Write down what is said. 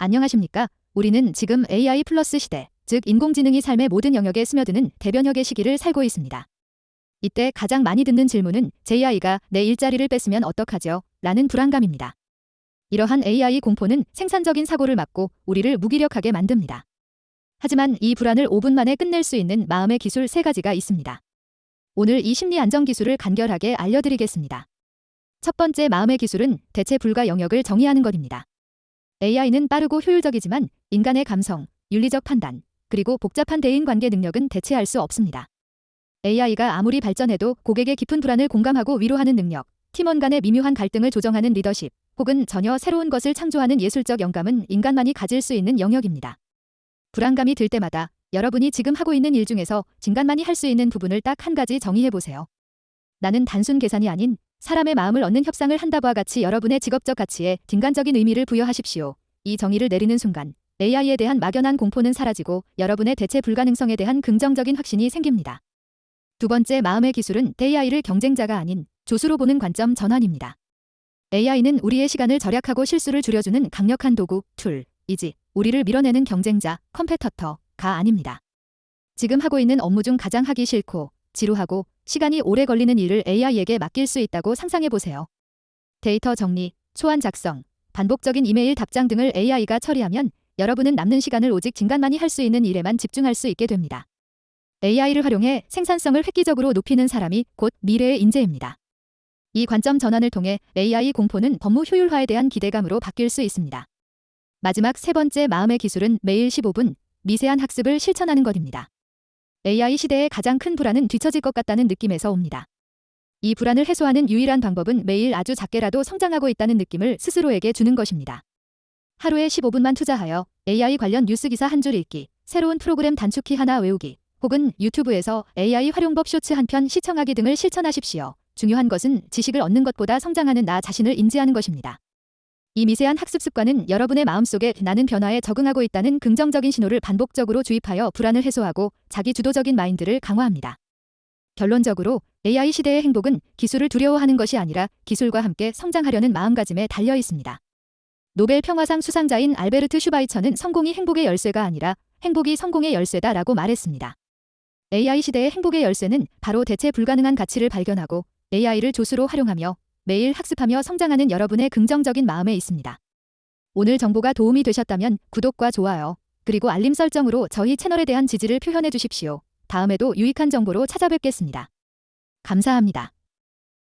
안녕하십니까? 우리는 지금 AI 플러스 시대, 즉 인공지능이 삶의 모든 영역에 스며드는 대변혁의 시기를 살고 있습니다. 이때 가장 많이 듣는 질문은 JI가 내 일자리를 뺐으면 어떡하죠? 라는 불안감입니다. 이러한 AI 공포는 생산적인 사고를 막고 우리를 무기력하게 만듭니다. 하지만 이 불안을 5분 만에 끝낼 수 있는 마음의 기술 3가지가 있습니다. 오늘 이 심리 안정 기술을 간결하게 알려드리겠습니다. 첫 번째 마음의 기술은 대체 불가 영역을 정의하는 것입니다. AI는 빠르고 효율적이지만 인간의 감성, 윤리적 판단, 그리고 복잡한 대인 관계 능력은 대체할 수 없습니다. AI가 아무리 발전해도 고객의 깊은 불안을 공감하고 위로하는 능력, 팀원 간의 미묘한 갈등을 조정하는 리더십, 혹은 전혀 새로운 것을 창조하는 예술적 영감은 인간만이 가질 수 있는 영역입니다. 불안감이 들 때마다 여러분이 지금 하고 있는 일 중에서 인간만이 할 수 있는 부분을 딱 한 가지 정의해 보세요. 나는 단순 계산이 아닌 사람의 마음을 얻는 협상을 한다와 같이 여러분의 직업적 가치에 딩간적인 의미를 부여하십시오. 이 정의를 내리는 순간 AI에 대한 막연한 공포는 사라지고 여러분의 대체 불가능성에 대한 긍정적인 확신이 생깁니다. 두 번째 마음의 기술은 AI를 경쟁자가 아닌 조수로 보는 관점 전환입니다. AI는 우리의 시간을 절약하고 실수를 줄여주는 강력한 도구, 툴, 이지, 우리를 밀어내는 경쟁자, 컴페터터가 아닙니다. 지금 하고 있는 업무 중 가장 하기 싫고 지루하고 시간이 오래 걸리는 일을 AI에게 맡길 수 있다고 상상해 보세요. 데이터 정리, 초안 작성, 반복적인 이메일 답장 등을 AI가 처리하면 여러분은 남는 시간을 오직 진간만이 할 수 있는 일에만 집중할 수 있게 됩니다. AI를 활용해 생산성을 획기적으로 높이는 사람이 곧 미래의 인재입니다. 이 관점 전환을 통해 AI 공포는 업무 효율화에 대한 기대감으로 바뀔 수 있습니다. 마지막 세 번째 마음의 기술은 매일 15분 미세한 학습을 실천하는 것입니다. AI 시대의 가장 큰 불안은 뒤처질 것 같다는 느낌에서 옵니다. 이 불안을 해소하는 유일한 방법은 매일 아주 작게라도 성장하고 있다는 느낌을 스스로에게 주는 것입니다. 하루에 15분만 투자하여 AI 관련 뉴스 기사 한 줄 읽기, 새로운 프로그램 단축키 하나 외우기, 혹은 유튜브에서 AI 활용법 쇼츠 한 편 시청하기 등을 실천하십시오. 중요한 것은 지식을 얻는 것보다 성장하는 나 자신을 인지하는 것입니다. 이 미세한 학습 습관은 여러분의 마음속에 나는 변화에 적응하고 있다는 긍정적인 신호를 반복적으로 주입하여 불안을 해소하고 자기 주도적인 마인드를 강화합니다. 결론적으로 AI 시대의 행복은 기술을 두려워하는 것이 아니라 기술과 함께 성장하려는 마음가짐에 달려 있습니다. 노벨 평화상 수상자인 알베르트 슈바이처는 성공이 행복의 열쇠가 아니라 행복이 성공의 열쇠다라고 말했습니다. AI 시대의 행복의 열쇠는 바로 대체 불가능한 가치를 발견하고 AI를 조수로 활용하며 매일 학습하며 성장하는 여러분의 긍정적인 마음에 있습니다. 오늘 정보가 도움이 되셨다면 구독과 좋아요, 그리고 알림 설정으로 저희 채널에 대한 지지를 표현해 주십시오. 다음에도 유익한 정보로 찾아뵙겠습니다. 감사합니다.